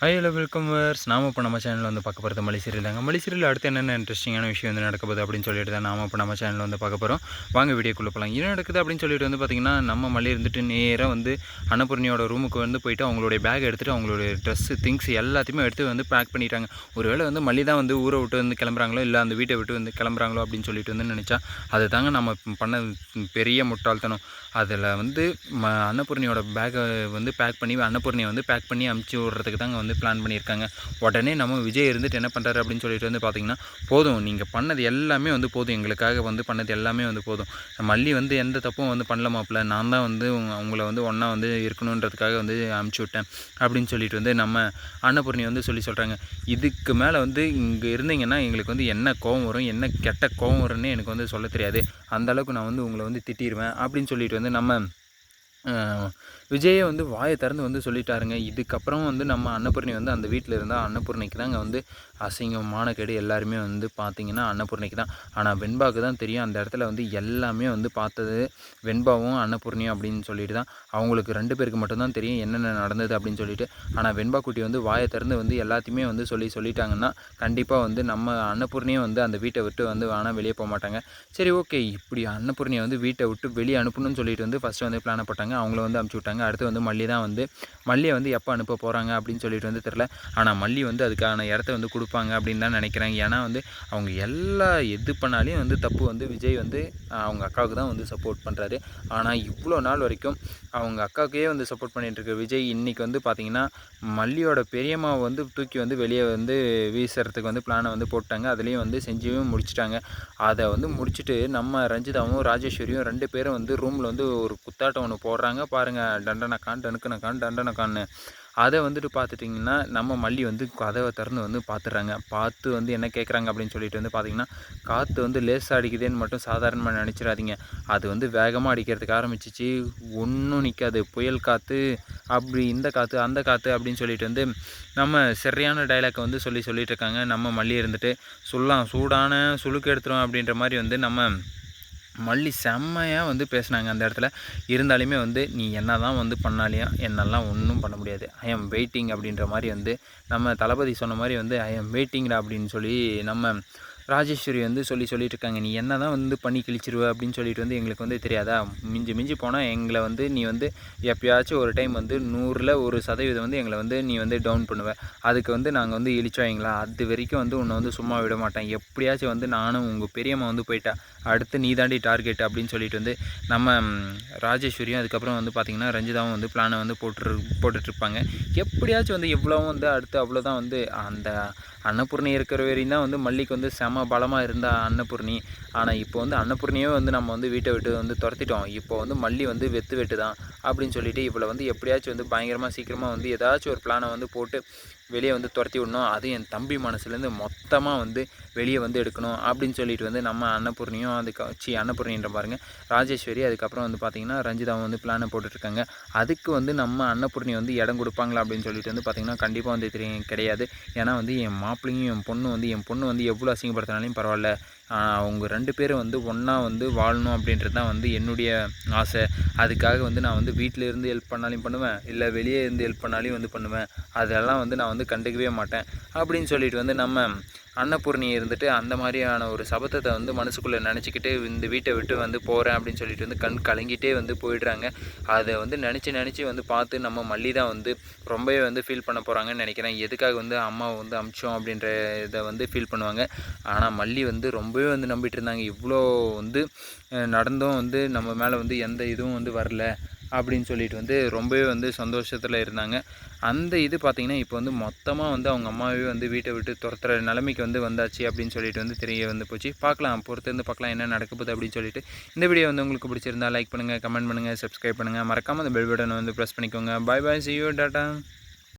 Hi hello welcome verse நாம இப்போ நம்ம சேனலில் வந்து பார்க்க போகிறது மலை சீரியல் தாங்க. மலை சீரியல் அடுத்து என்னென்ன இன்ட்ரெஸ்டிங்கான விஷயம் வந்து நடக்க போகுது அப்படின்னு சொல்லிட்டு தான் நாம இப்போ நம்ம சேனலில் வந்து பார்க்க போகிறோம் வாங்க வீடியோக்குள்ளே போகலாம் என்ன நடக்குது அப்படின்னு சொல்லிட்டு வந்து பார்த்திங்கன்னா நம்ம மல்லி இருந்துட்டு நேராக வந்து அன்னபூர்ணியோட ரூமுக்கு வந்து போயிட்டு அவங்களுடைய பேக் எடுத்துகிட்டு அவங்களுடைய ட்ரெஸ்ஸு திங்ஸ் எல்லாத்தையுமே எடுத்து வந்து பேக் பண்ணிட்டாங்க. ஒருவேளை வந்து மல்லி தான் வந்து ஊரை விட்டு வந்து கிளம்புறாங்களோ இல்லை அந்த வீட்டை விட்டு வந்து கிளம்புறாங்களோ அப்படின்னு சொல்லிட்டு வந்து நினச்சா அது தாங்க நம்ம பண்ண பெரிய முட்டாள்தனம். அதில் வந்து ம அன்னபூர்ணியோட பேக்கை வந்து பேக் பண்ணி அன்னபூர்ணியை வந்து பேக் பண்ணி அமுச்சு விட்றதுக்கு தாங்க வந்து வந்து பிளான் பண்ணியிருக்காங்க. உடனே நம்ம விஜய் இருந்துட்டு என்ன பண்ணுறாரு அப்படின்னு சொல்லிட்டு வந்து பார்த்திங்கன்னா போதும். நீங்கள் பண்ணது எல்லாமே வந்து போதும். எங்களுக்காக வந்து பண்ணது எல்லாமே வந்து போதும். மல்லி வந்து எந்த தப்பும் வந்து பண்ணல மாப்பிள்ள. நான் தான் வந்து உங்க- உங்களை வந்து ஒன்றா வந்து இருக்கணுன்றதுக்காக வந்து அமுச்சு விட்டேன் அப்படின்னு சொல்லிட்டு வந்து நம்ம அன்னபூர்ணி வந்து சொல்லி சொல்கிறாங்க இதுக்கு மேலே வந்து இங்கே இருந்தீங்கன்னா எங்களுக்கு வந்து என்ன கோவம் வரும் என்ன கெட்ட கோவம் வரும்னு எனக்கு வந்து சொல்ல தெரியாது. அந்த அளவுக்கு நான் வந்து உங்களை வந்து திட்டிடுவேன் அப்படின்னு சொல்லிட்டு வந்து நம்ம விஜயே வந்து வாயை திறந்து வந்து சொல்லிட்டாருங்க. இதுக்கப்புறம் வந்து நம்ம அன்னபூர்ணி வந்து அந்த வீட்டில் இருந்தால் அன்னபூர்ணிக்கு தாங்க வந்து அசிங்கம் கேடு எல்லாருமே வந்து பார்த்தீங்கன்னா அன்னபூர்ணிக்கு தான். ஆனால் வெண்பாவுக்கு தான் தெரியும். அந்த இடத்துல வந்து எல்லாமே வந்து பார்த்தது வெண்பாவும் அன்னபூர்ணியும் அப்படின்னு சொல்லிட்டு தான். அவங்களுக்கு ரெண்டு பேருக்கு மட்டும்தான் தெரியும் என்னென்ன நடந்தது அப்படின்னு சொல்லிட்டு. ஆனால் வெண்பா குட்டி வந்து வாயை திறந்து வந்து எல்லாத்தையுமே வந்து சொல்லி சொல்லிட்டாங்கன்னா கண்டிப்பாக வந்து நம்ம அன்னபூர்ணியும் வந்து அந்த வீட்டை விட்டு வந்து வேணால் வெளியே போக மாட்டாங்க. சரி ஓகே. இப்படி அன்னபூர்ணியை வந்து வீட்டை விட்டு வெளியே அனுப்பணும்னு சொல்லிட்டு வந்து ஃபஸ்ட்டு வந்து பிளான் போட்டாங்க. அவங்கள வந்து அனுப்பிச்சி விட்டாங்க. அடுத்து வந்து மல்லி தான் வந்து மல்லியை வந்து எப்போ அனுப்ப போகிறாங்க அப்படின்னு சொல்லிட்டு வந்து தெரில ஆனால் மல்லி வந்து அதுக்கான இடத்த வந்து கொடுப்பாங்க அப்படின்னு தான் நினைக்கிறாங்க. ஏன்னா வந்து அவங்க எல்லா எது பண்ணாலையும் வந்து தப்பு வந்து விஜய் வந்து அவங்க அக்காவுக்கு தான் வந்து சப்போர்ட் பண்ணுறாரு ஆனால் இவ்வளோ நாள் வரைக்கும் அவங்க அக்காவுக்கே வந்து சப்போர்ட் பண்ணிகிட்டு இருக்க விஜய் இன்றைக்கி வந்து பார்த்திங்கன்னா மல்லியோட பெரியம்மாவை வந்து தூக்கி வந்து வெளியே வந்து வீசுறதுக்கு வந்து பிளானை வந்து போட்டாங்க. அதுலேயும் வந்து செஞ்சும் முடிச்சிட்டாங்க. அதை வந்து முடிச்சுட்டு நம்ம ரஞ்சிதாவும் ராஜேஸ்வரியும் ரெண்டு பேரும் வந்து ரூமில் வந்து ஒரு குத்தாட்டம் ஒன்று போடுறாங்க. பாருங்கள் டண்டனக்கான் டனுக்கனக்கான் டண்டனக்கான்னு. அதை வந்துட்டு பார்த்துட்டிங்கன்னா நம்ம மல்லி வந்து கதவை திறந்து வந்து பார்த்துட்றாங்க. பார்த்து வந்து என்ன கேட்குறாங்க அப்படின்னு சொல்லிட்டு வந்து பார்த்திங்கன்னா காற்று வந்து லேசாக அடிக்குதுன்னு மட்டும் சாதாரணமாக நினச்சிடாதீங்க. அது வந்து வேகமாக அடிக்கிறதுக்கு ஆரம்பிச்சிச்சு. ஒன்றும் நிற்காது புயல் காற்று அப்படி இந்த காற்று அந்த காற்று அப்படின்னு சொல்லிட்டு வந்து நம்ம சரியான டைலாக்கை வந்து சொல்லி சொல்லிட்டு இருக்காங்க. நம்ம மல்லி இருந்துட்டு சொல்லலாம் சூடான சுழுக்கு எடுத்துரும் அப்படின்ற மாதிரி வந்து நம்ம மல்லி செம்மையாக வந்து பேசுனாங்க அந்த இடத்துல. இருந்தாலுமே வந்து நீ என்ன தான் வந்து பண்ணாலையும் என்னெல்லாம் ஒன்றும் பண்ண முடியாது. ஐ எம் வெயிட்டிங் அப்படின்ற மாதிரி வந்து நம்ம தளபதி சொன்ன மாதிரி வந்து ஐ எம் வெயிட்டிங்டா அப்படின்னு சொல்லி நம்ம ராஜேஸ்வரி வந்து சொல்லி சொல்லிட்டு இருக்காங்க நீ என்ன தான் வந்து பண்ணி கிழிச்சிருவ? அப்படின்னு சொல்லிட்டு வந்து எங்களுக்கு வந்து தெரியாதா? மிஞ்சி மிஞ்சி போனால் எங்களை வந்து நீ வந்து எப்பயாச்சும் ஒரு டைம் வந்து நூறில் ஒரு சதவீதம் வந்து எங்களை வந்து நீ வந்து டவுன் பண்ணுவ. அதுக்கு வந்து நாங்கள் வந்து இழிச்சோங்களா அது வரைக்கும் வந்து உன்னை வந்து சும்மா விட மாட்டேன். எப்படியாச்சும் வந்து நானும் உங்கள் பெரியம்மா வந்து போயிட்டா அடுத்து நீ தாண்டி டார்கெட் அப்படின்னு சொல்லிட்டு வந்து நம்ம ராஜேஸ்வரியும் அதுக்கப்புறம் வந்து பார்த்திங்கன்னா ரஞ்சிதாவும் வந்து பிளானை வந்து போட்டு போட்டுட்ருப்பாங்க. எப்படியாச்சும் வந்து எவ்வளோவும் வந்து அடுத்து அவ்வளோதான் வந்து அந்த அன்னபூர்ணி இருக்கிற வரையும் தான் வந்து மல்லிக்கு வந்து செம பலமாக இருந்தால் அன்னபூர்ணி. ஆனால் இப்போ வந்து அன்னபூர்ணியே வந்து நம்ம வந்து வீட்டை விட்டு வந்து துரத்திட்டோம். இப்போ வந்து மல்லி வந்து வெத்து வெட்டு தான் அப்படின்னு சொல்லிட்டு இவளை வந்து எப்படியாச்சும் வந்து பயங்கரமாக சீக்கிரமாக வந்து ஏதாச்சும் ஒரு பிளானை வந்து போட்டு வெளியே வந்து துரத்தி விடணும். அது என் தம்பி மனசுலேருந்து மொத்தமாக வந்து வெளியே வந்து எடுக்கணும் அப்படின்னு சொல்லிட்டு வந்து நம்ம அன்னபூர்ணியும் அதுக்கு சி அன்னபூர்ணின்ற பாருங்க ராஜேஸ்வரி அதுக்கப்புறம் வந்து பார்த்திங்கன்னா ரஞ்சிதாவும் வந்து பிளானை போட்டுட்ருக்காங்க. அதுக்கு வந்து நம்ம அன்னபூர்ணி வந்து இடம் கொடுப்பாங்களா அப்படின்னு சொல்லிட்டு வந்து பார்த்திங்கன்னா கண்டிப்பாக வந்து தெரியும். கிடையாது. ஏன்னா வந்து என் மாப்பிள்ளையும் என் பொண்ணு வந்து என் பொண்ணு வந்து எவ்வளோ அசிங்கப்படுத்தினாலையும் பரவாயில்ல. அவங்க ரெண்டு பேரும் வந்து ஒன்றா வந்து வாழணும் அப்படின்றது தான் வந்து என்னுடைய ஆசை. அதுக்காக வந்து நான் வந்து வீட்டில் இருந்து ஹெல்ப் பண்ணாலையும் பண்ணுவேன். இல்லை வெளியே இருந்து ஹெல்ப் பண்ணாலையும் வந்து பண்ணுவேன். அதெல்லாம் வந்து நான் வந்து கண்டுக்கவே மாட்டேன். அப்படின்னு சொல்லிட்டு வந்து நம்ம அன்னபூர்ணி இருந்துட்டு அந்த மாதிரியான ஒரு சபத்தத்தை வந்து மனசுக்குள்ளே நினச்சிக்கிட்டு இந்த வீட்டை விட்டு வந்து போகிறேன் அப்படின்னு சொல்லிட்டு வந்து கண் கலங்கிட்டே வந்து போயிடுறாங்க. அதை வந்து நினச்சி நினச்சி வந்து பார்த்து நம்ம மல்லி தான் வந்து ரொம்பவே வந்து ஃபீல் பண்ண போகிறாங்கன்னு நினைக்கிறேன். எதுக்காக வந்து அம்மாவை வந்து அமிச்சோம் அப்படின்ற இதை வந்து ஃபீல் பண்ணுவாங்க. ஆனால் மல்லி வந்து ரொம்பவே வந்து நம்பிட்டு இருந்தாங்க. இவ்வளோ வந்து நடந்தும் வந்து நம்ம மேலே வந்து எந்த இதுவும் வந்து வரல. அப்படின்னு சொல்லிட்டு வந்து ரொம்பவே வந்து சந்தோஷத்தில் இருந்தாங்க. அந்த இது பார்த்திங்கன்னா இப்போ வந்து மொத்தமாக வந்து அவங்க அம்மாவே வந்து வீட்டை விட்டு துரத்துற நிலைமைக்கு வந்து வந்தாச்சு அப்படின்னு சொல்லிட்டு வந்து தெரிய வந்து போச்சு. பார்க்கலாம் பொறுத்திருந்து பார்க்கலாம் என்ன நடக்க போகுது அப்படின்னு சொல்லிட்டு. இந்த வீடியோ வந்து உங்களுக்கு பிடிச்சிருந்தா லைக் பண்ணுங்கள் கமெண்ட் பண்ணுங்கள் சப்ஸ்கிரைப் பண்ணுங்கள் மறக்காமல் அந்த பெல் பட்டனை வந்து ப்ரெஸ் பண்ணிக்கோங்க. Bye bye see tata.